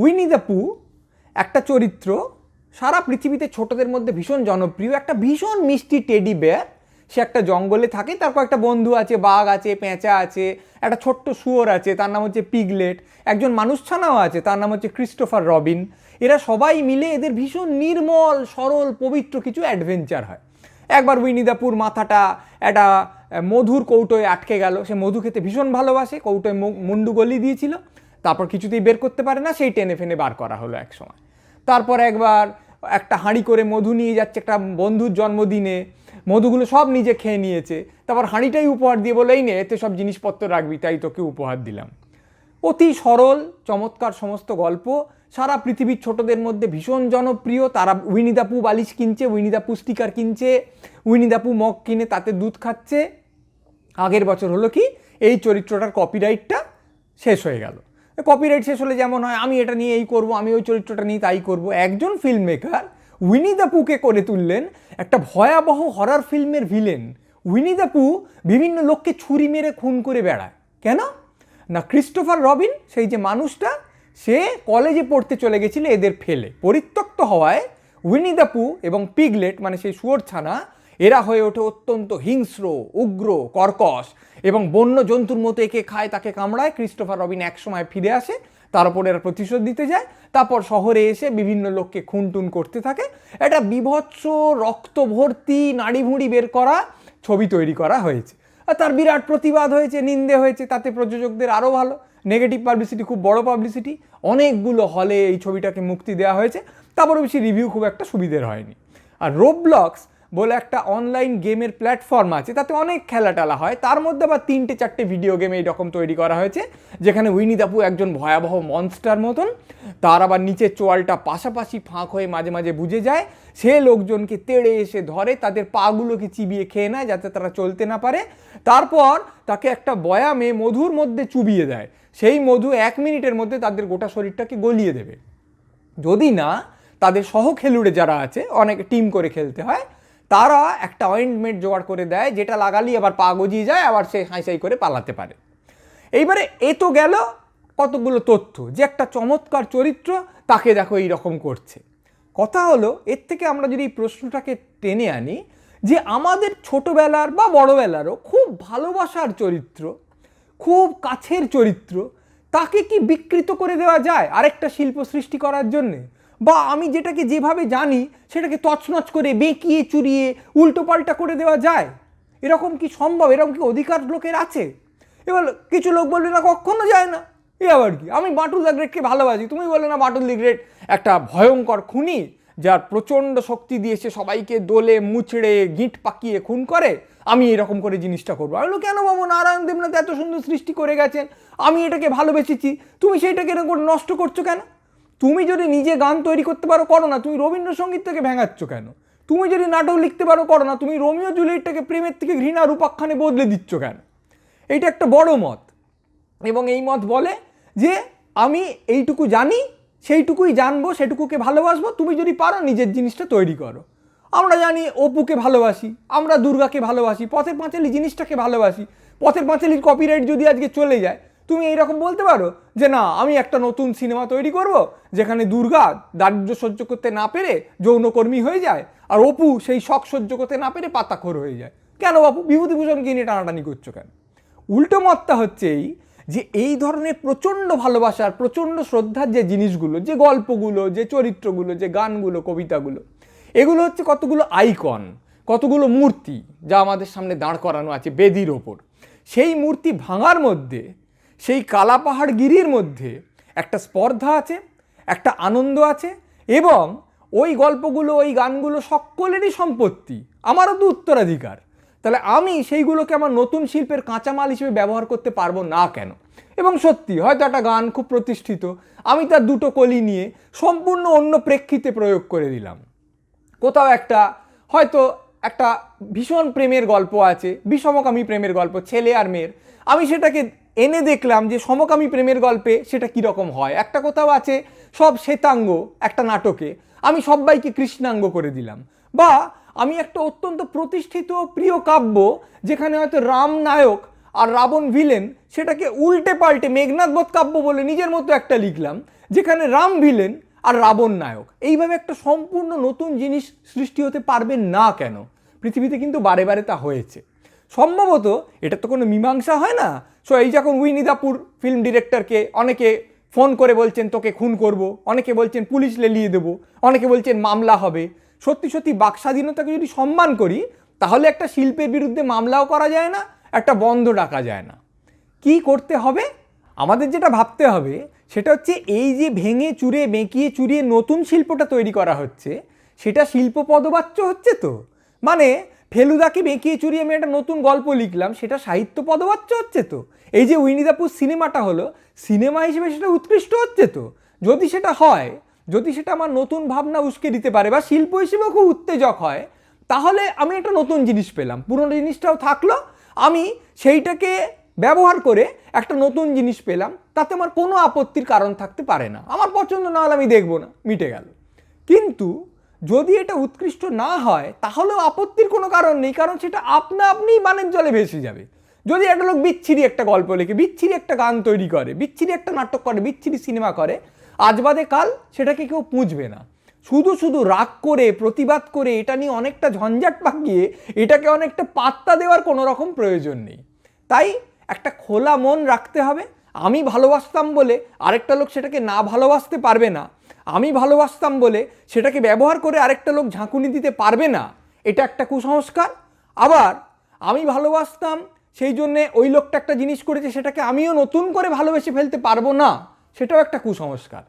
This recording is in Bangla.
উইনি দ্য পু, একটা চরিত্র, সারা পৃথিবীতে ছোটদের মধ্যে ভীষণ জনপ্রিয়, একটা ভীষণ মিষ্টি টেডি বেয়ার। সে একটা জঙ্গলে থাকে, তার কয়েকটা বন্ধু আছে, বাঘ আছে, পেঁচা আছে, একটা ছোট্ট শুয়োর আছে, তার নাম হচ্ছে পিগলেট, একজন মানুষ ছানাও আছে, তার নাম হচ্ছে ক্রিস্টোফার রবিন। এরা সবাই মিলে এদের ভীষণ নির্মল, সরল, পবিত্র কিছু অ্যাডভেঞ্চার হয়। একবার উইনিদাপুর মাথাটা একটা মধুর কৌটোয় আটকে গেল, সে মধু খেতে ভীষণ ভালোবাসে, কৌটোয় মুন্ডু গলি দিয়েছিল। তারপর কিছুতেই বের করতে পারে না, সেই টেনে ফেনে বার করা হলো এক সময়। তারপর একবার একটা হাঁড়ি করে মধু নিয়ে যাচ্ছে একটা বন্ধুর জন্মদিনে, মধুগুলো সব নিজে খেয়ে নিয়েছে। তারপর হাঁড়িটাই উপহার দিয়ে বলে এই নে, এতে সব জিনিসপত্র রাখবি, তাই তোকে উপহার দিলাম। অতি সরল, চমৎকার সমস্ত গল্প। সারা পৃথিবীর ছোটদের মধ্যে ভীষণ জনপ্রিয়। তারা উইনিদাপু বালিশ কিনছে উইনিদাপু স্টিকার কিনছে উইনিদাপু মগ কিনে তাতে দুধ খাচ্ছে। আগের বছর হলো কি, এই চরিত্রটার কপিরাইটটা শেষ হয়ে গেল। কপিরাইট শেষ হলে যেমন হয়, আমি এটা নিয়ে এই করব, আমি ওই চরিত্রটা নিয়ে তাই করব। একজন ফিল্ম মেকার উইনি দ্য পুকে করে তুললেন একটা ভয়াবহ হরার ফিল্মের ভিলেন উইনি দ্য পু বিভিন্ন লোককে ছুরি মেরে খুন করে বেড়ায়। কেন? না ক্রিস্টোফার রবিন সেই যে মানুষটা, সে কলেজে পড়তে চলে গেছিল, এদের ফেলে। পরিত্যক্ত হওয়ায় উইনি দ্য পু এবং পিগলেট মানে সেই শুয়োর ছানা এরা হয়ে ওঠে অত্যন্ত হিংস্র, উগ্র, কর্কশ এবং বন্য জন্তুর মতো একে খায়, তাকে কামড়ায়। ক্রিস্টোফার রবিন একসময় ফিরে আসে তার উপর এরা প্রতিশোধ দিতে যায়, তারপর শহরে এসে বিভিন্ন লোককে খুনটুন করতে থাকে। এটা বিভৎস রক্ত ভর্তি নাড়ি ভুঁড়ি বের করা ছবি তৈরি করা হয়েছে। আর তার বিরাট প্রতিবাদ হয়েছে, নিন্দে হয়েছে, তাতে প্রযোজকদের আরও ভালো। নেগেটিভ পাবলিসিটি খুব বড় পাবলিসিটি অনেকগুলো হলে এই ছবিটাকে মুক্তি দেওয়া হয়েছে। তারপরে বেশি রিভিউ খুব একটা সুবিধের হয়নি। আর রোবব্লক্স বলে একটা অনলাইন গেমের প্ল্যাটফর্ম আছে, তাতে অনেক খেলা টেলা হয়। তার মধ্যে আবার তিনটে চারটে ভিডিও গেম এইরকম তৈরি করা হয়েছে, যেখানে উইনি দাপু একজন ভয়াবহ মনস্টার মতন, তার আবার নিচের চোয়ালটা পাশাপাশি ফাঁক হয়ে মাঝে মাঝে বুঝে যায়। সে লোকজনকে তেড়ে এসে ধরে, তাদের পাগুলোকে চিবিয়ে খেয়ে নেয় যাতে তারা চলতে না পারে। তারপর তাকে একটা বয়ামে মধুর মধ্যে চুবিয়ে দেয়। সেই মধু এক মিনিটের মধ্যে তাদের গোটা শরীরটাকে গলিয়ে দেবে। যদি না, তাদের সহ খেলুড়ে যারা আছে, অনেক টিম করে খেলতে হয় তারা একটা অয়েন্টমেন্ট জোগাড় করে দেয়, যেটা লাগালেই আবার পা গজিয়ে যায়, আবার সে হাঁসাই করে পালাতে পারে। এইবারে এ তো গেল কতগুলো তথ্য, যে একটা চমৎকার চরিত্র তাকে দেখো এই রকম করছে। কথা হলো, এর থেকে আমরা যদি এই প্রশ্নটাকে টেনে আনি, যে আমাদের ছোটোবেলার বা বড়বেলারও খুব ভালোবাসার চরিত্র, খুব কাছের চরিত্র, তাকে কি বিকৃত করে দেওয়া যায় আরেকটা শিল্প সৃষ্টি করার জন্যে? বা আমি যেটাকে যেভাবে জানি সেটাকে তছনছ করে বেঁকিয়ে, চুরিয়ে, উল্টোপাল্টা করে দেওয়া যায়? এরকম কি সম্ভব? এরকম কি অধিকার লোকের আছে? এবার কিছু লোক বলবে, না, কখনো যায় না। এ আবার কি? আমি বাটুল দ্য গ্রেটকে ভালোবাসি। তুমি বলে না, বাটুল দি গ্রেট একটা ভয়ঙ্কর খুনি যার প্রচণ্ড শক্তি দিয়ে সে সবাইকে দোলে, মুচড়ে, গিঁট পাকিয়ে, খুন করে? আমি এরকম করে জিনিসটা করব। আমি কেন বাবু? নারায়ণ দেবনাথ এত সুন্দর সৃষ্টি করে গেছেন। আমি এটাকে ভালোবেসেছি। তুমি সেইটাকে এরকম করে নষ্ট করছ কেন? তুমি যদি নিজে গান তৈরি করতে পারো, করো না। তুমি রবীন্দ্রসঙ্গীত থেকে ভেঙাচ্ছ কেন? তুমি যদি নাটক লিখতে পারো, করো না। তুমি রোমিও জুলিয়েটটাকে প্রেমের থেকে ঘৃণার উপাখ্যানে বদলে দিচ্ছ কেন? এইটা একটা বড় মত। এবং এই মত বলে যে, আমি এইটুকু জানি, সেইটুকুই জানব, সেটুকুকে ভালোবাসবো। তুমি যদি পারো, নিজের জিনিসটা তৈরি করো। আমরা জানি অপুকে ভালোবাসি, আমরা দুর্গাকে ভালোবাসি, পথের পাঁচালি জিনিসটাকে ভালোবাসি। পথের পাঁচালির কপিরাইট যদি আজকে চলে যায় তুমি এইরকম বলতে পারো যে না, আমি একটা নতুন সিনেমা তৈরি করব যেখানে দুর্গা দারিদ্র্য সহ্য করতে না পেরে যৌনকর্মী হয়ে যায় আর অপু সেই শখ সহ্য করতে না পেরে পাতাখোর হয়ে যায়। কেন বাপু? বিভূতিভূষণকে নিয়ে টানাটানি করছ কেন? উল্টো মতটা হচ্ছে এই যে এই ধরনের প্রচণ্ড ভালোবাসার প্রচণ্ড শ্রদ্ধার যে জিনিসগুলো, যে গল্পগুলো, যে চরিত্রগুলো, যে গানগুলো, কবিতাগুলো, এগুলো হচ্ছে কতগুলো আইকন, কতগুলো মূর্তি যা আমাদের সামনে দাঁড় করানো আছে বেদির ওপর। সেই মূর্তি ভাঙার মধ্যে সেই কালাপাহাড় গিরির মধ্যে একটা স্পর্ধা আছে, একটা আনন্দ আছে এবং ওই গল্পগুলো, ওই গানগুলো সকলেরই সম্পত্তি, আমারও তো উত্তরাধিকার। তাহলে আমি সেইগুলোকে আমার নতুন শিল্পের কাঁচামাল হিসেবে ব্যবহার করতে পারব না কেন? এবং সত্যি, হয়তো একটা গান খুব প্রতিষ্ঠিত, আমি তার দুটো কলি নিয়ে সম্পূর্ণ অন্য প্রেক্ষিতে প্রয়োগ করে দিলাম। কোথাও একটা, হয়তো একটা ভীষণ প্রেমের গল্প আছে, বিষমকামী প্রেমের গল্প, ছেলে আর মেয়ের, আমি সেটাকে এনে দেখলাম যে সমকামী প্রেমের গল্পে সেটা কীরকম হয়। একটা কোথাও আছে, সব শ্বেতাঙ্গ একটা নাটকে। আমি সবাইকে কৃষ্ণাঙ্গ করে দিলাম। বা আমি একটা অত্যন্ত প্রতিষ্ঠিত প্রিয় কাব্য, যেখানে হয়তো রাম নায়ক আর রাবণ ভিলেন সেটাকে উল্টে পাল্টে মেঘনাথ বধ কাব্য বলে নিজের মতো একটা লিখলাম, যেখানে রাম ভিলেন আর রাবণ নায়ক। এইভাবে একটা সম্পূর্ণ নতুন জিনিস সৃষ্টি হতে পারবে না কেন? পৃথিবীতে কিন্তু বারে বারে তা হয়েছে। সম্ভবত এটা তো কোনো মীমাংসা হয় না। সো এই যখন উইনিদাপুর ফিল্ম ডিরেক্টরকে অনেকে ফোন করে বলছেন, তোকে খুন করব। অনেকে বলছেন, পুলিশ লেলিয়ে দেবো। অনেকে বলছেন, মামলা হবে। সত্যি সত্যি বাক স্বাধীনতাকে যদি সম্মান করি, তাহলে একটা শিল্পের বিরুদ্ধে মামলাও করা যায় না, একটা বন্ধ ডাকা যায় না। কি করতে হবে? আমাদের যেটা ভাবতে হবে, সেটা হচ্ছে এই যে ভেঙে চুরে, বেঁকিয়ে চুরিয়ে নতুন শিল্পটা তৈরি করা হচ্ছে, সেটা শিল্প পদবাচ্য হচ্ছে তো। মানে ফেলুদাকে বেঁকিয়ে চুরিয়ে আমি একটা নতুন গল্প লিখলাম, সেটা সাহিত্য পদবাচ্য হচ্ছে তো। এই যে উইনিদাপুর সিনেমাটা হলো, সিনেমা হিসেবে সেটা উৎকৃষ্ট হচ্ছে তো। যদি সেটা হয়, যদি সেটা আমার নতুন ভাবনা উস্কে দিতে পারে বা শিল্প হিসেবেও খুব উত্তেজক হয়, তাহলে আমি একটা নতুন জিনিস পেলাম। পুরনো জিনিসটাও থাকল, আমি সেইটাকে ব্যবহার করে একটা নতুন জিনিস পেলাম, তাতে আমার কোনো আপত্তির কারণ থাকতে পারে না। আমার পছন্দ না হলে আমি দেখব না, মিটে গেল। কিন্তু যদি এটা উৎকৃষ্ট না হয়, তাহলেও আপত্তির কোনো কারণ নেই, কারণ সেটা আপনা আপনিই বানের জলে ভেসে যাবে। যদি একটা লোক বিচ্ছিরি একটা গল্প লেখে, বিচ্ছিরি একটা গান তৈরি করে, বিচ্ছিরি একটা নাটক করে, বিচ্ছিরি সিনেমা করে, আজ বাদে কাল সেটাকে কেউ পুঁজবে না। শুধু শুধু রাগ করে, প্রতিবাদ করে, এটা নিয়ে অনেকটা ঝঞ্ঝাট পাকিয়ে, এটাকে অনেকটা পাত্তা দেওয়ার কোনো রকম প্রয়োজন নেই। তাই একটা খোলা মন রাখতে হবে। আমি ভালোবাসতাম বলে আরেকটা লোক সেটাকে না ভালোবাসতে পারবে না আমি ভালোবাসতাম বলে সেটাকে ব্যবহার করে আরেকটা লোক ঝাঁকুনি দিতে পারবে না, এটা একটা কুসংস্কার। আবার আমি ভালোবাসতাম, সেই জন্যে ওই লোকটা একটা জিনিস করেছে, সেটাকে আমিও নতুন করে ভালোবেসে ফেলতে পারব না, সেটাও একটা কুসংস্কার।